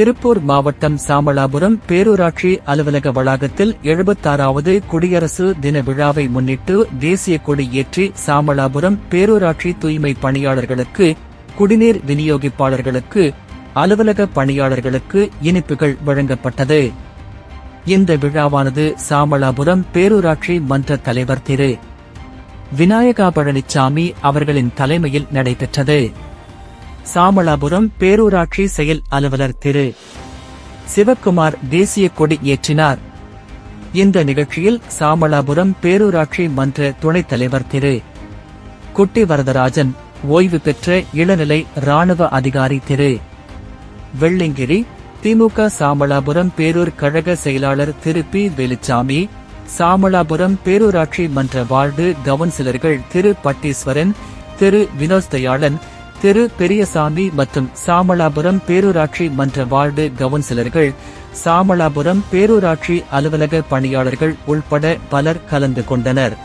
திருப்பூர் மாவட்டம் சாமலாபுரம் பேரூராட்சி அலுவலக வளாகத்தில் எழுபத்தாறாவது குடியரசு தின விழாவை முன்னிட்டு தேசிய கொடி ஏற்றி சாமலாபுரம் பேரூராட்சி தூய்மை பணியாளர்களுக்கு குடிநீர் விநியோகிப்பாளர்களுக்கு அலுவலக பணியாளர்களுக்கு இனிப்புகள் வழங்கப்பட்டது. இந்த விழாவானது சாமலாபுரம் பேரூராட்சி மன்ற தலைவர் திரு. விநாயகா பழனிசாமி அவர்களின் தலைமையில் நடைபெற்றது. சாமளாபுரம் பேரூராட்சி செயல் அலுவலர் திரு. சிவக்குமார் தேசிய கொடி ஏற்றினார். இந்த நிகழ்ச்சியில் சாமளாபுரம் பேரூராட்சி மன்ற துணைத் தலைவர் திரு. குட்டி வரதராஜன் ஓய்வு பெற்ற இளநிலை ராணுவ அதிகாரி திரு. வெள்ளிங்கிரி திமுக சாமளாபுரம் பேரூர் கழக செயலாளர் திரு. பி. வேலுச்சாமி சாமளாபுரம் பேரூராட்சி மன்ற வார்டு கவுன்சிலர்கள் திரு. பட்டீஸ்வரன் திரு. வினோத் தயாளன் திரு பெரியசாமி மற்றும் சாமலாபுரம் பேரூராட்சி மன்ற வார்டு கவுன்சிலர்கள் சாமலாபுரம் பேரூராட்சி அலுவலக பணியாளர்கள் உள்பட பலர் கலந்து கொண்டனர்.